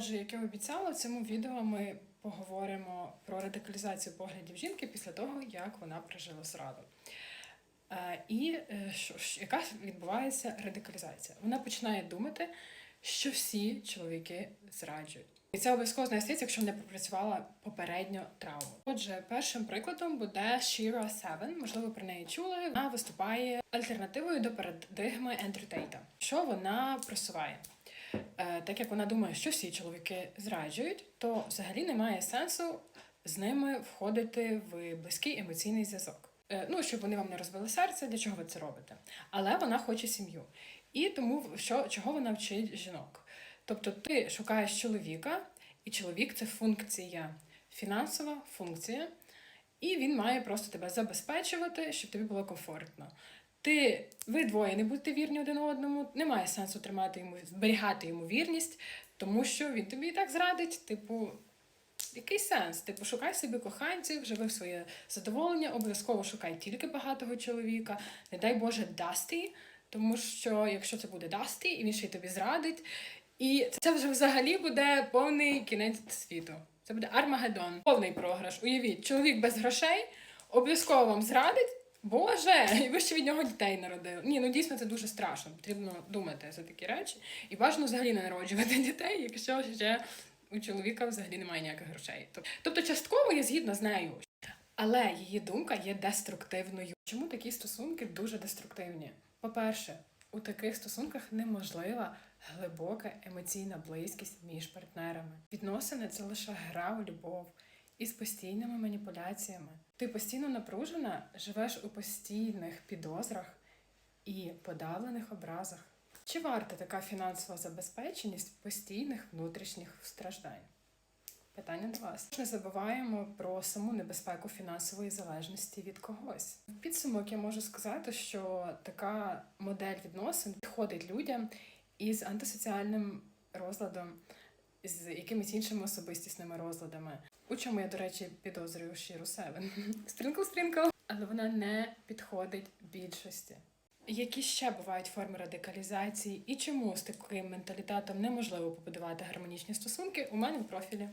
Отже, як я обіцяла, в цьому відео ми поговоримо про радикалізацію поглядів жінки після того, як вона пережила зраду. Е, І е, що, ж- яка відбувається радикалізація? Вона починає думати, що всі чоловіки зраджують. І це обов'язково знайдеться, якщо не пропрацювала попередньо травму. Отже, першим прикладом буде Shira Seven. Можливо, про неї чули. Вона виступає альтернативою до парадигми Ендрю Тейта. Що вона просуває? Е, так як вона думає, що всі чоловіки зраджують, то взагалі немає сенсу з ними входити в близький емоційний зв'язок. Е, ну, щоб вони вам не розбили серце, для чого ви це робите. Але вона хоче сім'ю. І тому що, чого вона вчить жінок? Тобто ти шукаєш чоловіка, і чоловік це функція, фінансова функція, і він має просто тебе забезпечувати, щоб тобі було комфортно. Ти, ви двоє не будете вірні один одному, немає сенсу тримати йому, зберігати йому вірність, тому що він тобі і так зрадить. Типу, який сенс? Типу, шукай собі коханців, живи в своє задоволення, обов'язково шукай тільки багатого чоловіка, не дай Боже, Дасті, тому що якщо це буде Дасті, і він ще й тобі зрадить, і це вже взагалі буде повний кінець світу. Це буде Армагеддон, повний програш. Уявіть, чоловік без грошей обов'язково вам зрадить. Боже, і ви ще від нього дітей народили. Ні, ну дійсно це дуже страшно. Потрібно думати за такі речі. І бажано взагалі не народжувати дітей, якщо ще у чоловіка взагалі немає ніяких грошей. Тобто, частково я згідна з нею, але її думка є деструктивною. Чому такі стосунки дуже деструктивні? По-перше, у таких стосунках неможлива глибока емоційна близькість між партнерами. Відносини це лише гра у любов із постійними маніпуляціями. Ти постійно напружена, живеш у постійних підозрах і подавлених образах. Чи варта така фінансова забезпеченість постійних внутрішніх страждань? Питання до вас. Не забуваємо про саму небезпеку фінансової залежності від когось. В підсумок я можу сказати, що така модель відносин підходить людям із антисоціальним розладом, з якимись іншими особистісними розладами. У чому я, до речі, підозрюю Шіру Севен. Стрінкл, стрінкл. Але вона не підходить більшості. Які ще бувають форми радикалізації, і чому з таким менталітетом неможливо побудувати гармонічні стосунки у мене в профілі.